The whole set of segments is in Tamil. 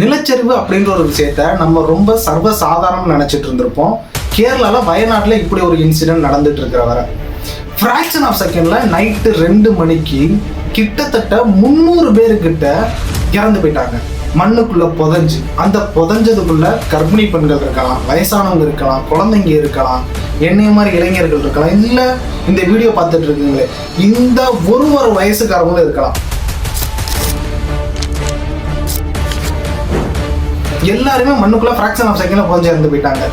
நிலச்சரிவு அப்படின்ற ஒரு விஷயத்த நம்ம ரொம்ப சர்வசாதாரணம் நினைச்சிட்டு இருந்திருப்போம். கேரளால வயநாட்டில் இப்படி ஒரு இன்சிடென்ட் நடந்துட்டு இருக்கிற வர. ஃப்ராக்ஷன் ஆஃப் செகண்ட்ல நைட்டு ரெண்டு மணிக்கு கிட்டத்தட்ட முந்நூறு பேருக்கிட்ட இறந்து போயிட்டாங்க. மண்ணுக்குள்ள புதஞ்சு. அந்த புதஞ்சதுக்குள்ள கர்ப்பிணி பெண்கள் இருக்கலாம் வயசானவங்க இருக்கலாம் குழந்தைங்க இருக்கலாம் என்னைய மாதிரி இளைஞர்கள் இருக்கலாம். இல்லை இந்த வீடியோ பார்த்துட்டு இருக்கீங்களே. இந்த ஒரு ஒரு வயசுக்காரங்களும் இருக்கலாம். எல்லாருமே மண்ணுக்குள்ள ஃப்ராக்ஷன் ஆஃப் செகண்ட்ல புதஞ்சு இறந்து போயிட்டாங்க.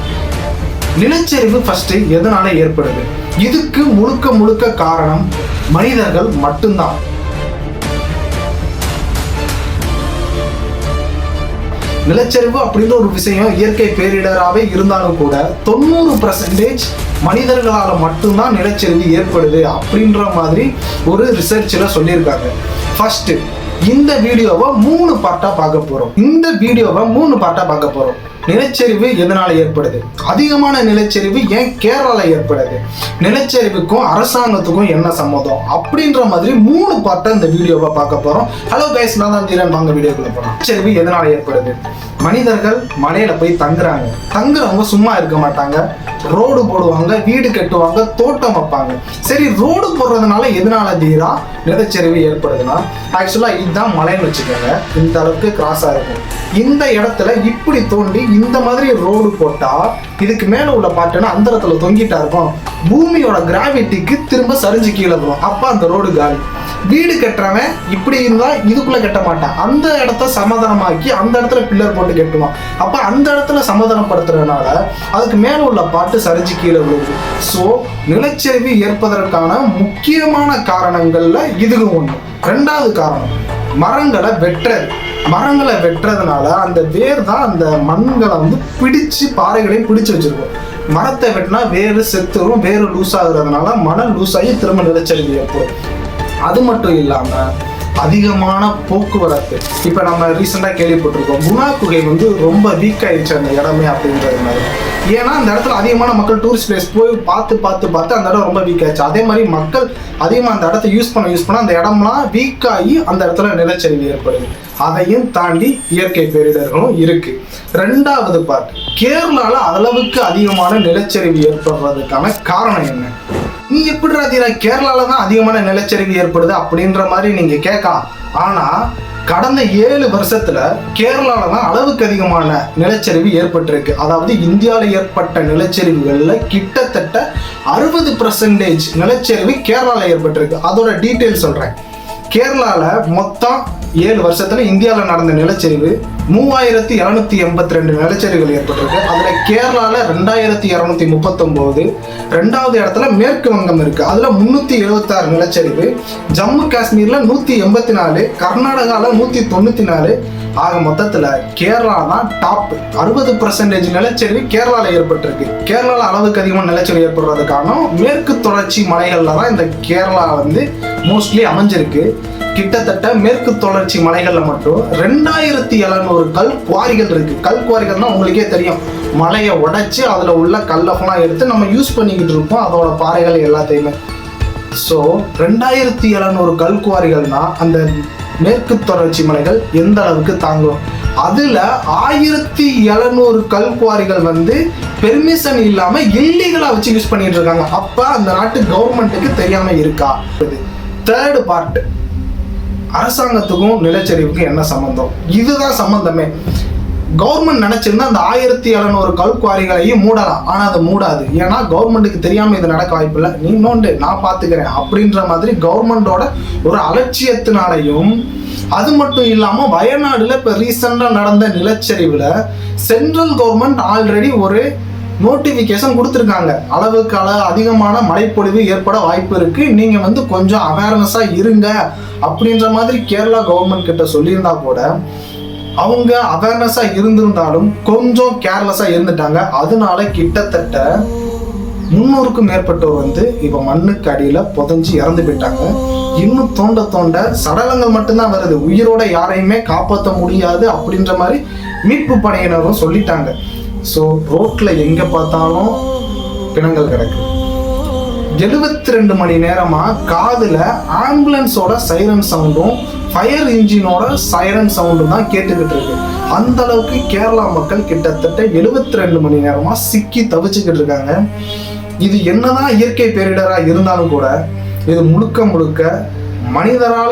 நிலச்சரிவு ஃபர்ஸ்ட் எதனால ஏற்படுது? இதுக்கு முழுக்க முழுக்க காரணம் மனிதர்கள் மட்டும்தான். நிலச்சரிவு அப்படின்ற ஒரு விஷயம் இயற்கை பேரிடராகவே இருந்தாலும் கூட தொண்ணூறு பர்சன்டேஜ் மனிதர்களால் மட்டும்தான் நிலச்சரிவு ஏற்படுது அப்படின்ற மாதிரி ஒரு ரிசர்ச்சில் சொல்லியிருக்காங்க. ஃபர்ஸ்ட் இந்த வீடியோவை மூணு பார்ட்டாக பார்க்க போகிறோம் இந்த வீடியோவை மூணு பார்ட்டாக பார்க்க போகிறோம் நிலச்சரிவு எதனால ஏற்படுது? அதிகமான நிலச்சரிவு ஏன் கேரளால ஏற்படுது? நிலச்சரிவுக்கும் அரசாங்கத்துக்கும் என்ன சம்மதம் அப்படின்ற மாதிரி மூணு பார்ட்டா இந்த வீடியோவை பார்க்க போறோம். ஹலோ கைஸ் நான் தான் தீரன். வாங்க வீடியோக்குள்ள போறோம் நிலச்சரிவு எதனால ஏற்படுது? மனிதர்கள் மலையில போய் தங்குறாங்க. தங்குறவங்க சும்மா இருக்க மாட்டாங்க. ரோடு போடுவாங்க வீடு கட்டுவாங்க தோட்டம் வைப்பாங்க. சரி ரோடு போடுறதுனால எதனால தீரா? நிலச்சரிவு ஏற்படுதுன்னா ஆக்சுவலா இதுதான் மலைன்னு வச்சுக்கோங்க. இந்த அளவுக்கு கிராஸா இருக்கும். இந்த இடத்துல இப்படி தோண்டி இந்த மாதிரி ரோடு போட்டா இதுக்கு மேல உள்ள பாட்டுன்னா அந்தரத்துல தொங்கிட்டா இருக்கும். பூமியோட கிராவிட்டிக்கு திரும்ப சரிஞ்சு கீழே வரும் அப்ப அந்த ரோடு காலி. வீடு கட்டுறவன் இப்படி இருந்தால் இதுக்குள்ளே கட்ட மாட்டான். அந்த இடத்த சமாதானமாக்கி அந்த இடத்துல பில்லர் போட்டு கட்டுவான். அப்போ அந்த இடத்துல சமாதானப்படுத்துறதுனால அதுக்கு மேலே உள்ள பாட்டு சரிஞ்சு கீழே விழுது ஸோ நிலச்சரிவு ஏற்பதற்கான முக்கியமான காரணங்களில் இதுவும் ஒன்று ரெண்டாவது காரணம் மரங்களை வெட்டுறது. மரங்களை வெட்டுறதுனால அந்த வேர் தான் அந்த மண்களை வந்து பிடிச்சு பாறைகளையும் பிடிச்சு வச்சிருக்கும். மரத்தை வெட்டினா வேறு செத்துரும் வேறு லூஸ் ஆகுறதுனால மணல் லூஸ் ஆகி திரும்ப நிலச்சரிவு ஏற்படும். அது மட்டும் இல்லாம அதிகமான போக்குவரத்து. இப்போ நம்ம ரீசெண்டாக கேள்விப்பட்டிருக்கோம் குணா குகை வந்து ரொம்ப வீக் ஆயிடுச்சு அந்த இடமே அப்படின்றது மாதிரி ஏன்னா அந்த இடத்துல அதிகமான மக்கள் டூரிஸ்ட் பிளேஸ் போய் பார்த்து பார்த்து பார்த்து அந்த இடம் ரொம்ப வீக் ஆயிடுச்சு. அதே மாதிரி மக்கள் அதிகமாக அந்த இடத்த யூஸ் பண்ண யூஸ் பண்ண அந்த இடம்லாம் வீக் ஆகி அந்த இடத்துல நிலச்சரிவு ஏற்படுது. அதையும் தாண்டி இயற்கை பேரிடர்களும் இருக்கு. ரெண்டாவது பார்ட் கேரளால அளவுக்கு அதிகமான நிலச்சரிவு ஏற்படுறதுக்கான காரணம் என்ன? நீ எப்படி ராதிரா கேரளால தான் அதிகமான நிலச்சரிவு ஏற்படுது அப்படின்ற மாதிரி நீங்க கேட்கலாம். ஆனா கடந்த ஏழு வருஷத்துல கேரளால தான் அளவுக்கு அதிகமான நிலச்சரிவு ஏற்பட்டிருக்கு. அதாவது இந்தியாவில் ஏற்பட்ட நிலச்சரிவுகளில் கிட்டத்தட்ட அறுபது பர்சன்டேஜ் நிலச்சரிவு கேரளால ஏற்பட்டிருக்கு. அதோட டீட்டெயில் சொல்றேன். கேரளால மொத்தம் ஏழு வருஷத்துல இந்தியாவில் நடந்த நிலச்சரிவு மூவாயிரத்தி இரநூத்தி எண்பத்தி ரெண்டு நிலச்சரிவுகள் ஏற்பட்டிருக்கு. அதுல கேரளால ரெண்டாயிரத்தி இரநூத்தி முப்பத்தொன்பது ரெண்டாவது இடத்துல மேற்கு வங்கம் இருக்கு. அதுல முன்னூத்தி எழுபத்தாறு நிலச்சரிவு ஜம்மு காஷ்மீர்ல நூத்தி எண்பத்தி நாலு கர்நாடகால நூத்தி தொண்ணூத்தி நாலு ஆக மொத்தத்துல கேரளா தான் டாப் அறுபது பர்சன்டேஜ் நிலச்சரிவு கேரளால ஏற்பட்டிருக்கு. கேரளால அளவுக்கு அதிகமான நிலச்சரிவு ஏற்படுறது காரணம் மேற்கு தொடர்ச்சி மலைகள்ல தான் இந்த கேரளா வந்து மோஸ்ட்லி அமைஞ்சிருக்கு. கிட்டத்தட்ட மேற்கு தொடர்ச்சி மலைகளில் மட்டும் ரெண்டாயிரத்தி எழுநூறு கல் குவாரிகள் இருக்கு. கல் குவாரிகள்னா உங்களுக்கே தெரியும். மலையை உடைச்சு அதில் உள்ள கல்லெல்லாம் எடுத்து நம்ம யூஸ் பண்ணிக்கிட்டு இருப்போம். அதோட பாறைகள் எல்லாத்தையுமே. ஸோ ரெண்டாயிரத்தி எழுநூறு கல் குவாரிகள்னா அந்த மேற்கு தொடர்ச்சி மலைகள் எந்த அளவுக்கு தாங்கும்? அதில் ஆயிரத்தி எழுநூறு கல் குவாரிகள் வந்து பெர்மிஷன் இல்லாமல் இல்லீகலாக வச்சு யூஸ் பண்ணிட்டு இருக்காங்க. அப்போ அந்த நாட்டு கவர்மெண்ட்டுக்கு தெரியாமல் இருக்கா? தேர்டு பார்ட் அரசாங்கத்துக்கும் நிலச்சரிவுக்கும் என்ன சம்மந்தம் இதுதான் சம்மந்தமே கவர்மெண்ட் நினைச்சிருந்தா அந்த ஆயிரத்தி எழுநூறு கல் குவாரிகளையும் மூடலாம். ஆனால் அதை மூடாது. ஏன்னா கவர்மெண்ட்டுக்கு தெரியாமல் இது நடக்க வாய்ப்பில்லை. நீ நோண்டு நான் பார்த்துக்கிறேன். அப்படின்ற மாதிரி கவர்மெண்டோட ஒரு அலட்சியத்தினாலையும் அது மட்டும் இல்லாமல் வயநாடுல இப்போ ரீசெண்டாக நடந்த நிலச்சரிவில் சென்ட்ரல் கவர்மெண்ட் ஆல்ரெடி ஒரு நோட்டிஃபிகேஷன் கொடுத்துருக்காங்க. அளவுக்கு அள அதிகமான மழைப்பொழிவு ஏற்பட வாய்ப்பு இருக்கு. நீங்க வந்து கொஞ்சம் அவேர்னஸா இருங்க. அப்படின்ற மாதிரி கேரளா கவர்மெண்ட் கிட்ட சொல்லியிருந்தா கூட அவங்க அவேர்னஸா இருந்திருந்தாலும் கொஞ்சம் கேர்லெஸ்ஸா இருந்துட்டாங்க. அதனால கிட்டத்தட்ட முன்னூறுக்கும் மேற்பட்டோர் வந்து இப்ப மண்ணுக்கு அடியில புதஞ்சு இறந்து போயிட்டாங்க. இன்னும் தோண்ட தோண்ட சடலங்கள் மட்டும்தான் வருது. உயிரோட யாரையுமே காப்பாற்ற முடியாது அப்படின்ற மாதிரி மீட்பு படையினரும் சொல்லிட்டாங்க. ஸோ ரோட்ல எங்க பார்த்தாலும் பிணங்கள் கிடக்கு. எழுபத்தி ரெண்டு மணி நேரமா காதுல ஆம்புலன்ஸோட சைரன் சவுண்டும் ஃபயர் இன்ஜினோட சைரன் சவுண்டும் தான் கேட்டுக்கிட்டு இருக்கு. அந்த அளவுக்கு கேரளா மக்கள் கிட்டத்தட்ட 72 ரெண்டு மணி நேரமா சிக்கி தவிச்சுக்கிட்டு இருக்காங்க. இது என்னதான் இயற்கை பேரிடராக இருந்தாலும் கூட இது முழுக்க முழுக்க மனிதரால